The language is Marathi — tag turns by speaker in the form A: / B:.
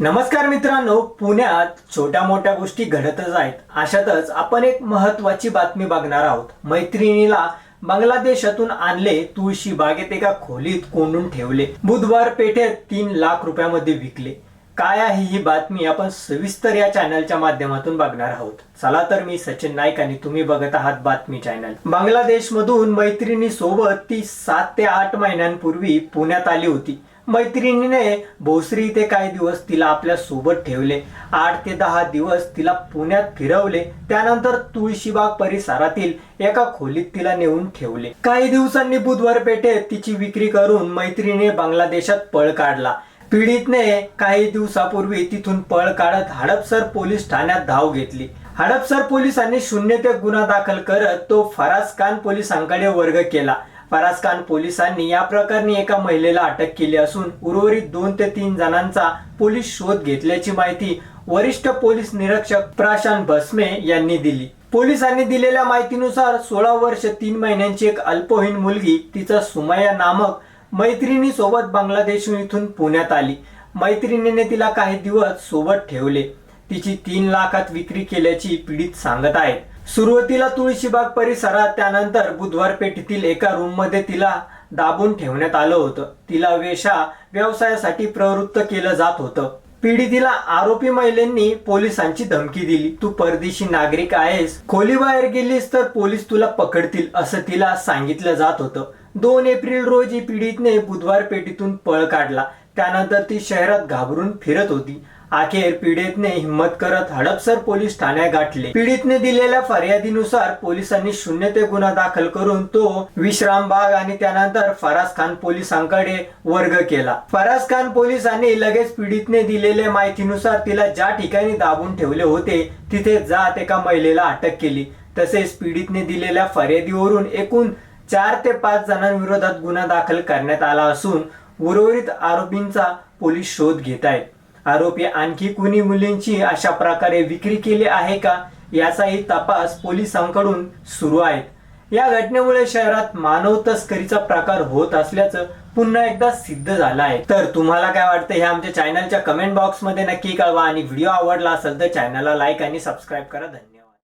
A: नमस्कार मित्रांनो पुण्यात छोट्या मोठ्या गोष्टी घडतच आहेत. अशातच आपण एक महत्वाची बातमी बघणार आहोत. मैत्रिणीला बांगलादेशातून आणले तुळशी बागेत एका खोलीत कोंडून ठेवले. बुधवार पेठेत तीन लाख रुपयामध्ये विकले. काय आहे ही बातमी आपण सविस्तर या चॅनलच्या माध्यमातून बघणार आहोत. चला तर मी सचिन नाईक आणि तुम्ही बघत आहात बातमी चॅनल. बांगलादेश मधून मैत्रिणी सोबत ती सात ते आठ महिन्यांपूर्वी पुण्यात आली होती. मैत्रिणीने भोसरी इथे काही दिवस तिला आपल्यासोबत ठेवले. आठ ते दहा दिवस तिला पुण्यात फिरवले. त्यानंतर तुळशीबाग परिसरातील एका खोलीत तिला नेऊन ठेवले. काही दिवसांनी बुधवार पेठेत तिची विक्री करून मैत्रिणीने बांगलादेशात पळ काढला. पीडितने काही दिवसापूर्वी तिथून पळ काढत हडपसर पोलीस ठाण्यात धाव घेतली. हडपसर पोलिसांनी शून्य ते गुन्हा दाखल करत तो फराज खान पोलिसांकडे वर्ग केला. फरासखान पोलिसांनी या प्रकरणी एका महिलेला अटक केली असून उर्वरित दोन ते तीन जणांचा पोलीस शोध घेतल्याची माहिती वरिष्ठ पोलीस निरीक्षक प्रशांत भस्मे यांनी दिली. पोलिसांनी दिलेल्या माहितीनुसार सोळा वर्ष तीन महिन्यांची एक अल्पवयीन मुलगी तिचा सुमया नामक मैत्रिणी सोबत बांगलादेशहून इथून पुण्यात आली. मैत्रिणीने तिला काही दिवस सोबत ठेवले. तिची तीन लाखात विक्री केल्याची पीडित सांगत आहेत. सुरुवातीला तुळशीबाग परिसरात त्यानंतर बुधवार पेठेतील एका रूममध्ये तिला दाबून ठेवण्यात आलं होतं. तिला वेशा व्यवसायासाठी प्रवृत्त केलं जात होतं. पीडितीला आरोपी महिलांनी पोलिसांची धमकी दिली. तू परदेशी नागरिक आहेस. खोलीबाहेर गेलीस तर पोलीस तुला पकडतील असं तिला सांगितलं जात होतं. दोन एप्रिल रोजी पीडितने बुधवार पेठीतून पळ काढला. त्यानंतर ती शहरात घाबरून फिरत होती. अखेर पीडितने हिंमत करत हडपसर पोलीस ठाण्यात गाठले. पीडितने दिलेल्या फर्यादीनुसार पोलिसांनी शून्य ते गुन्हा दाखल करून तो विश्रामबाग आणि त्यानंतर फराज खान पोलिसांकडे वर्ग केला. फराज खान पोलिसांनी लगेच पीडितने दिलेल्या माहितीनुसार तिला ज्या ठिकाणी दाबून ठेवले होते तिथे जात एका महिलेला अटक केली. तसेच पीडितने दिलेल्या फर्यादीवरून एकूण चार ते पाच जणांविरोधात गुन्हा दाखल करण्यात आला असून उर्वरित आरोपींचा पोलीस शोध घेत आहेत. आरोपी आणखी कुणी मुलींची अशा प्रकारे विक्री केली आहे का याचाही तपास पोलिसांकडून सुरू आहे. या घटनेमुळे शहरात मानव तस्करीचा प्रकार होत असल्याचं पुन्हा एकदा सिद्ध झालं आहे. तर तुम्हाला काय वाटतं हे आमच्या चॅनलच्या कमेंट बॉक्समध्ये नक्की कळवा आणि व्हिडिओ आवडला असेल तर चॅनलला लाईक आणि सबस्क्राईब करा. धन्यवाद.